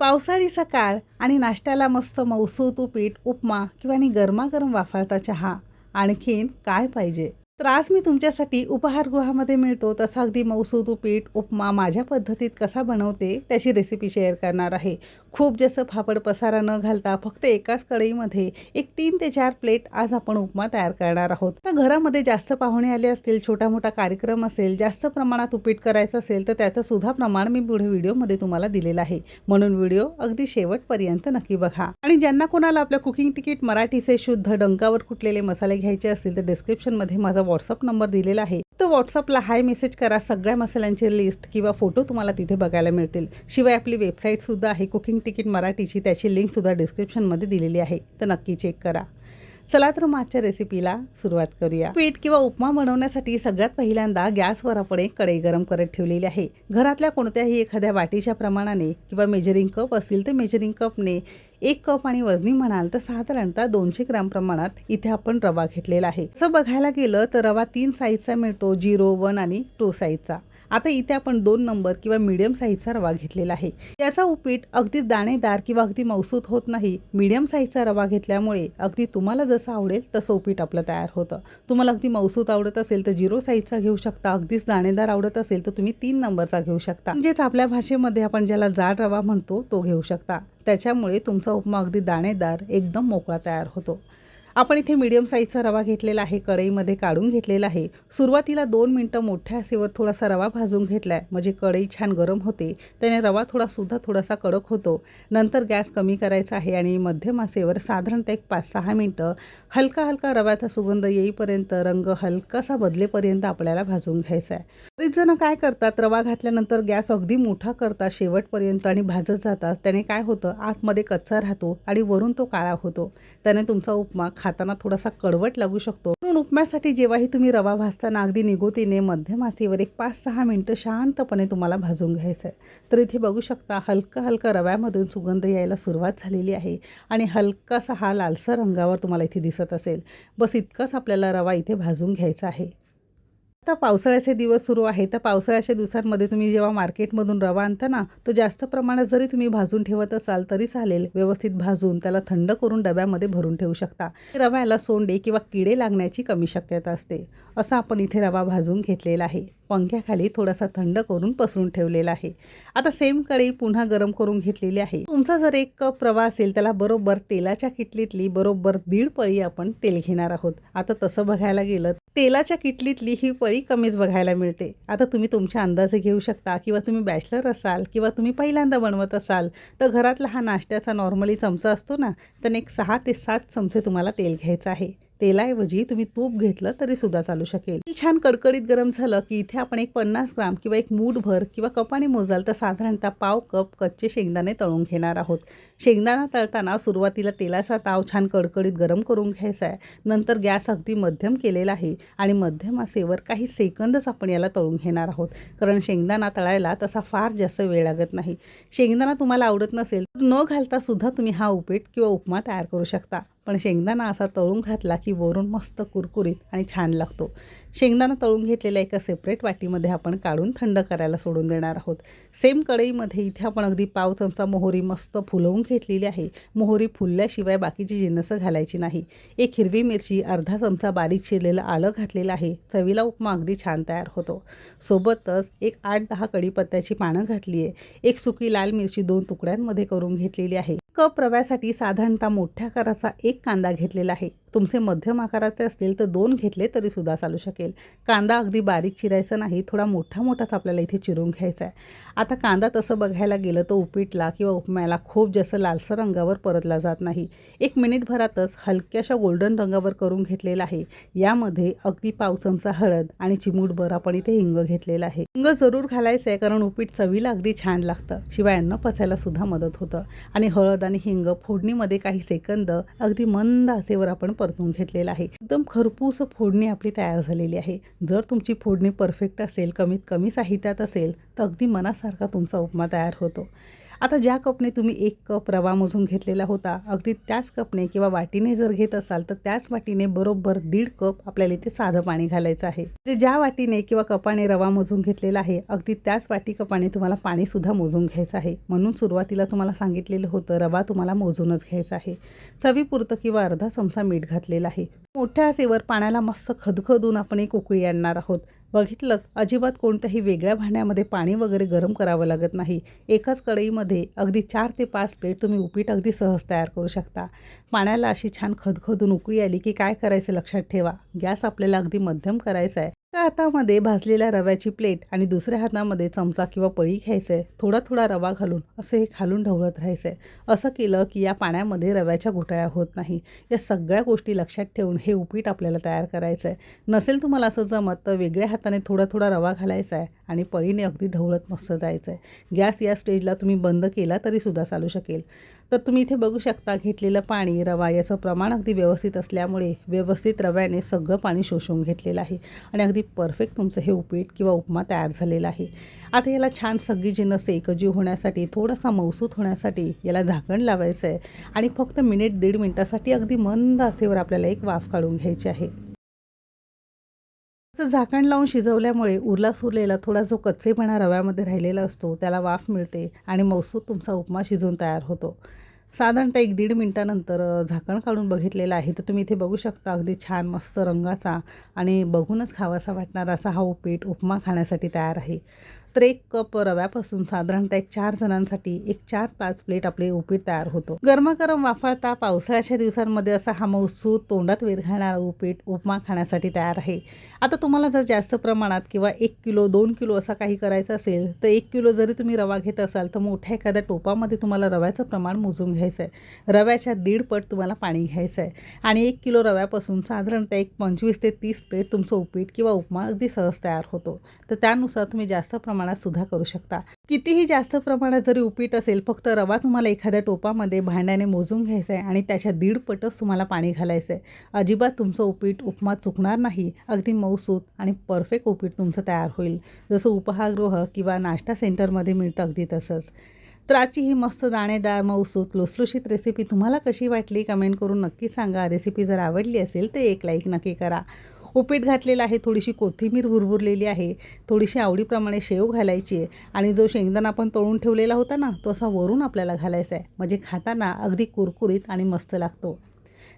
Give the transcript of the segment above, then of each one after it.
पावसाळी सकाळ आणि नाश्त्याला मस्त मौसू उपीट उपमा किंवा आणि गरमागरम वाफाळता चहा आणखीन काय पाहिजे? तर आज मी तुमच्यासाठी उपहारगृहामध्ये मिळतो तसा अगदी मौसूद उपीट उपमा माझ्या पद्धतीत कसा बनवते त्याची रेसिपी शेअर करणार आहे. खूप जसं फापड पसारा न घालता फक्त एकाच कढईमध्ये एक तीन ते चार प्लेट आज आपण उपमा तयार करणार आहोत. तर घरामध्ये जास्त पाहुणे आले असतील छोटा मोठा कार्यक्रम असेल जास्त प्रमाणात उपीट करायचं असेल तर त्याचं सुद्धा प्रमाण मी पुढे व्हिडिओमध्ये तुम्हाला दिलेलं आहे. म्हणून व्हिडिओ अगदी शेवटपर्यंत नक्की बघा. आणि ज्यांना कोणाला आपल्या कुकिंग तिकीट मराठीचे शुद्ध डंकावर कुटलेले मसाले घ्यायचे असतील तर डिस्क्रिप्शनमध्ये माझा व्हॉट्सअप नंबर दिलेला आहे. तर व्हॉट्सअपला हाय मेसेज करा सगळ्या मसाल्यांची लिस्ट किंवा फोटो तुम्हाला तिथे बघायला मिळतील. शिवाय आपली वेबसाईटसुद्धा आहे कुकिंग तिकीट मराठीची त्याची लिंकसुद्धा डिस्क्रिप्शनमध्ये दिलेली आहे. तर नक्की चेक करा. चला तर मागच्या रेसिपीला सुरुवात करूया. पीठ किंवा उपमा बनवण्यासाठी सगळ्यात पहिल्यांदा गॅसवर आपण एक कढई गरम करत ठेवलेली आहे. घरातल्या कोणत्याही एखाद्या वाटीच्या प्रमाणाने किंवा मेजरिंग कप असतील तर मेजरिंग कपने एक कप आणि वजनी म्हणाल तर साधारणतः दोनशे ग्राम प्रमाणात इथे आपण रवा घेतलेला आहे. असं बघायला गेलं तर रवा तीन साईजचा मिळतो झिरो वन आणि टू साईजचा आता इथे आपण दोन नंबर किंवा मीडियम साईजचा रवा घेतलेला आहे. याचा उपीट अगदी दाणेदार किंवा अगदी मौसूत होत नाही. मीडियम साईजचा रवा घेतल्यामुळे अगदी तुम्हाला जसं आवडेल तसं उपीट आपलं तयार होतं. तुम्हाला अगदी मौसूत आवडत असेल तर झिरो साईजचा घेऊ शकता. अगदीच दाणेदार आवडत असेल तर तुम्ही तीन नंबरचा घेऊ शकता. म्हणजेच आपल्या भाषेमध्ये आपण ज्याला जाड रवा म्हणतो तो घेऊ शकता. त्याच्यामुळे तुमचा उपमा अगदी दाणेदार एकदम मोकळा तयार होतो. आपण इथे मीडियम साईजचा रवा घेतलेला आहे कढईमध्ये काढून घेतलेला आहे. सुरुवातीला दोन मिनटं मोठ्या आसेवर थोडासा रवा भाजून घेतला आहे म्हणजे कढई छान गरम होते. त्याने रवा थोडासुद्धा थोडासा कडक होतो. नंतर गॅस कमी करायचा आहे आणि मध्यम आसेवर साधारणतः एक पाच सहा मिनटं हलका हलका रव्याचा सुगंध येईपर्यंत रंग हलकासा बदलेपर्यंत आपल्याला भाजून घ्यायचा आहे. बरेच जण काय करतात रवा घातल्यानंतर गॅस अगदी मोठा करतात शेवटपर्यंत आणि भाजत जातात. त्याने काय होतं आतमध्ये कच्चा राहतो आणि वरून तो काळा होतो. त्याने तुमचा उपमा खा खाताना थोडासा कडवट लागू शकतो. म्हणून उपम्यासाठी जेव्हाही तुम्ही रवा भाजताना अगदी निगोतीने मध्यम आचेवर एक पाच सहा मिनटं शांतपणे तुम्हाला भाजून घ्यायचं आहे तर इथे बघू शकता हलका हलका रव्यामधून सुगंध यायला सुरुवात झालेली आहे आणि हलकासा हा लालसर रंगावर तुम्हाला इथे दिसत असेल. बस इतकंच आपल्याला रवा इथे भाजून घ्यायचा आहे. आता पावसाळ्याचे दिवस सुरू आहे. तर पावसाळ्याच्या दिवसांमध्ये तुम्ही जेव्हा मार्केटमधून रवा आणता ना तो जास्त प्रमाणात जरी तुम्ही भाजून ठेवत असाल तरी चालेल. व्यवस्थित भाजून त्याला थंड करून डब्यामध्ये भरून ठेवू शकता. रव्याला सोंडे किंवा किडे लागण्याची कमी शक्यता असते. असं आपण इथे रवा भाजून घेतलेला आहे. पंख्याखाली थोडासा थंड करून पसरून ठेवलेला आहे. आता सेम कढई पुन्हा गरम करून घेतलेली आहे. तुमचा जर एक कप रवा असेल त्याला बरोबर तेलाच्या किटलीतली बरोबर दीड पळी आपण तेल घेणार आहोत. आता तसं बघायला गेलं तेलाच्या किटलीतली ही फळी कमीच बघायला मिळते. आता तुम्ही तुमच्या अंदाजे घेऊ शकता किंवा तुम्ही बॅचलर असाल किंवा तुम्ही पहिल्यांदा बनवत असाल तर घरातला हा नाश्त्याचा नॉर्मली चमचा असतो ना तर एक सहा ते सात चमचे तुम्हाला तेल घ्यायचं आहे. तेलाऐवजी तुम्ही तूप घेतलं तरी सुद्धा चालू शकेल. छान कडकडीत गरम झालं की इथे आपण एक पन्नास ग्राम किंवा एक मूठभर किंवा कपाने मोजाल तर साधारणतः पाव कप कच्चे शेंगदाणे तळून घेणार आहोत. शेंगदाणा तळताना सुरुवातीला तेलाचा ताव छान कडकडीत गरम करून घ्यायचा आहे. नंतर गॅस अगदी मध्यम केलेला आहे आणि मध्यम आसेवर काही सेकंदच आपण याला तळून घेणार आहोत. कारण शेंगदाणा तळायला तसा फार जास्त वेळ लागत नाही. शेंगदाणा तुम्हाला आवडत नसेल तर न घालता सुद्धा तुम्ही हा उपीट किंवा उपमा तयार करू शकता. पण शेंगदाणा असा तळून घातला की वरून मस्त कुरकुरीत आणि छान लागतो. शेंगदाणा तळून घेतलेल्या एका सेपरेट वाटीमध्ये आपण काढून थंड करायला सोडून देणार आहोत. सेम कढईमध्ये इथे आपण अगदी पाव चमचा मोहरी मस्त फुलवून घेतलेली आहे. मोहरी फुलल्याशिवाय बाकीची जिन्नसं घालायची नाही. एक हिरवी मिरची अर्धा चमचा बारीक चिरलेलं आलं घातलेलं आहे. चवीला उपमा अगदी छान तयार होतो. सोबतच एक आठ दहा कढीपत्त्याची पानं घातली आहे. एक सुकी लाल मिरची दोन तुकड्यांमध्ये करून घेतलेली आहे. कप रव्यासाठी साधारणतः मोठ्या आकाराचा एक कांदा घेतलेला आहे. तुमचे मध्यम आकाराचे असतील तर दोन घेतले तरी सुद्धा चालू शकेल. कांदा अगदी बारीक चिरायचा नाही थोडा मोठा मोठाच आपल्याला इथे चिरून घ्यायचा आहे. आता कांदा तसं बघायला गेलं तर उपीटला किंवा उपम्याला खूप जास्त लालसर रंगावर परतला जात नाही. एक मिनिटभरातच हलक्याशा गोल्डन रंगावर करून घेतलेला आहे. यामध्ये अगदी पाव चमचा हळद आणि चिमूटभर आपण इथे हिंग घेतलेला आहे. हिंग जरूर घालायचं आहे कारण उपीट चवीला अगदी छान लागतं. शिवाय अन्न पचायला सुद्धा मदत होतं. आणि हळद आणि हिंग फोडणीमध्ये काही सेकंद अगदी मंद असेवर आपण परतून घेतलेला आहे. एकदम खरपूस फोडणी आपली तयार झालेली आहे. जर तुमची फोडणी परफेक्ट असेल कमीत कमी साहित्यात असेल तर अगदी मनासारखा तुमचा उपमा तयार होतो. आता ज्या कपने तुम्ही एक कप रवा मोजून घेतलेला होता अगदी त्याच कपने किंवा वाटीने जर घेत असाल तर त्याच वाटीने बरोबर दीड कप आपल्याला इथे साधं पाणी घालायचं आहे. जे ज्या वाटीने किंवा कपाने रवा मोजून घेतलेला आहे अगदी त्याच वाटी कपाने तुम्हाला पाणीसुद्धा मोजून घ्यायचं आहे. म्हणून सुरुवातीला तुम्हाला सांगितलेलं होतं रवा तुम्हाला मोजूनच घ्यायचा आहे. चवीपुरतं किंवा अर्धा चमचा मीठ घातलेला आहे. मोठ्या आचेवर पाण्याला मस्त खदखदून आपण एक उकळी आणणार आहोत. बघितलं अजिबात कोणत्याही वेगळ्या भांड्यामध्ये पाणी वगैरे गरम करावं लागत नाही. एकाच कढईमध्ये अगदी चार ते पाच प्लेट तुम्ही उपीट अगदी सहज तयार करू शकता. पाण्याला अशी छान खदखदून उकळी आली की काय करायचं लक्षात ठेवा. गॅस आपल्याला अगदी मध्यम करायचा आहे. एका हातामध्ये भाजलेल्या रव्याची प्लेट आणि दुसऱ्या हातामध्ये चमचा किंवा पळी घ्यायचं. आहे थोडा थोडा रवा घालून असं हे खालून ढवळत राहायचं. आहे असं केलं की या पाण्यामध्ये रव्याच्या घोटाळ्या होत नाही. या सगळ्या गोष्टी लक्षात ठेवून हे उपीट आपल्याला तयार करायचं आहे नसेल तुम्हाला असं जमत तर वेगळ्या हाताने थोडा थोडा रवा घालायचा आहे आणि पळीने अगदी ढवळत मस्त जायचं आहे गॅस या स्टेजला तुम्ही बंद केला तरीसुद्धा चालू शकेल. तर तुम्ही इथे बघू शकता घेतलेलं पाणी रवा याचं प्रमाण अगदी व्यवस्थित असल्यामुळे व्यवस्थित रव्याने सगळं पाणी शोषून घेतलेलं आहे. आणि अगदी परफेक्ट तुमचं हे उपीट किंवा उपमा तयार झालेला आहे. आता याला छान सगळी जिनस एकजीव होण्यासाठी थोडासा मौसूत होण्यासाठी याला झाकण लावायचं आहे आणि फक्त मिनिट दीड मिनटासाठी अगदी मंद असेवर आपल्याला एक वाफ काढून घ्यायची आहे. तर झाकण लावून शिजवल्यामुळे उरला सुरलेला थोडा जो कच्चेपणा रव्यामध्ये राहिलेला असतो त्याला वाफ मिळते आणि मौसूद तुमचा उपमा शिजून तयार होतो. साधारणतः एक दीड मिनटानंतर झाकण काढून बघितलेलं आहे. तर तुम्ही इथे बघू शकता अगदी छान मस्त रंगाचा आणि बघूनच खावासा वाटणारा असा हा उपीट उपमा खाण्यासाठी तयार आहे. तर एक कप रव्यापासून साधारणतः एक चार जणांसाठी एक चार पाच प्लेट आपले उपीट तयार होतो. गरमागरम वाफाळता पावसाळ्याच्या दिवसांमध्ये असा हा मौसूद तोंडात विरघळणारा उपीट उपमा खाण्यासाठी तयार आहे. आता तुम्हाला जर जास्त प्रमाणात किंवा एक किलो दोन किलो असा काही करायचं असेल तर एक किलो जरी तुम्ही रवा घेत असाल तर मोठ्या एखाद्या टोपामध्ये तुम्हाला रव्याचं प्रमाण मोजून घ्यायचं आहे. रव्याच्या दीड पट तुम्हाला पाणी घ्यायचं आहे. आणि एक किलो रव्यापासून साधारणतः एक पंचवीस ते तीस प्लेट तुमचं उपीट किंवा उपमा अगदी सहज तयार होतो. तर त्यानुसार तुम्ही जास्त प्रमाणात प्रमाणात सुद्धा करू शकता. कितीही जास्त प्रमाणात जरी उपीट असेल फक्त रवा तुम्हाला एखाद्या टोपामध्ये भांड्याने मोजून घ्यायचा आहे आणि त्याच्या दीड पटच तुम्हाला पाणी घालायचं आहे. अजिबात तुमचं उपीट उपमा चुकणार नाही. अगदी मऊसूत आणि परफेक्ट उपीट तुमचं तयार होईल. जसं उपहारगृह किंवा नाश्ता सेंटरमध्ये मिळतं अगदी तसंच. तर आजची ही मस्त दाणेदार मऊसूत लुसलुशीत रेसिपी तुम्हाला कशी वाटली? कमेंट करून नक्की सांगा. रेसिपी जर आवडली असेल तर एक लाईक नक्की करा. उपीट घातलेलं आहे थोडीशी कोथिंबीर भुरभुरलेली आहे थोडीशी आवडीप्रमाणे शेव घालायची आहे आणि जो शेंगदाणा आपण तळून ठेवलेला होता ना तो असा वरून आपल्याला घालायचा आहे. म्हणजे खाताना अगदी कुरकुरीत आणि मस्त लागतो.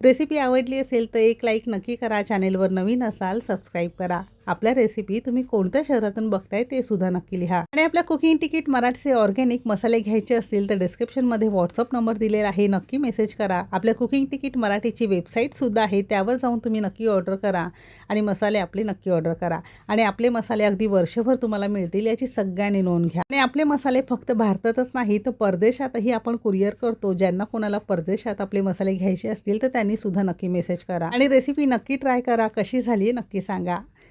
रेसिपी आवडली असेल तर एक लाईक नक्की करा चॅनेलवर नवीन असाल सबस्क्राईब करा. आपल्या रेसिपी तुम्ही कोणत्या शहरातून बघताय ते सुद्धा नक्की लिहा. आणि आपल्या कुकिंग तिकीट मराठीचे ऑर्गॅनिक मसाले घ्यायचे असतील तर डिस्क्रिप्शनमध्ये व्हॉट्सअप नंबर दिलेला आहे. नक्की मेसेज करा. आपल्या कुकिंग तिकीट मराठीची वेबसाईटसुद्धा आहे. त्यावर जाऊन तुम्ही नक्की ऑर्डर करा आणि मसाले आपले नक्की ऑर्डर करा. आणि आपले मसाले अगदी वर्षभर तुम्हाला मिळतील याची सगळ्यांनी नोंद घ्या. आणि आपले मसाले फक्त भारतातच नाही तर परदेशातही आपण कुरिअर करतो. ज्यांना कोणाला परदेशात आपले मसाले घ्यायचे असतील तर त्यांनी सुद्धा नक्की मेसेज करा. आणि रेसिपी नक्की ट्राय करा. कशी झाली नक्की सांगा.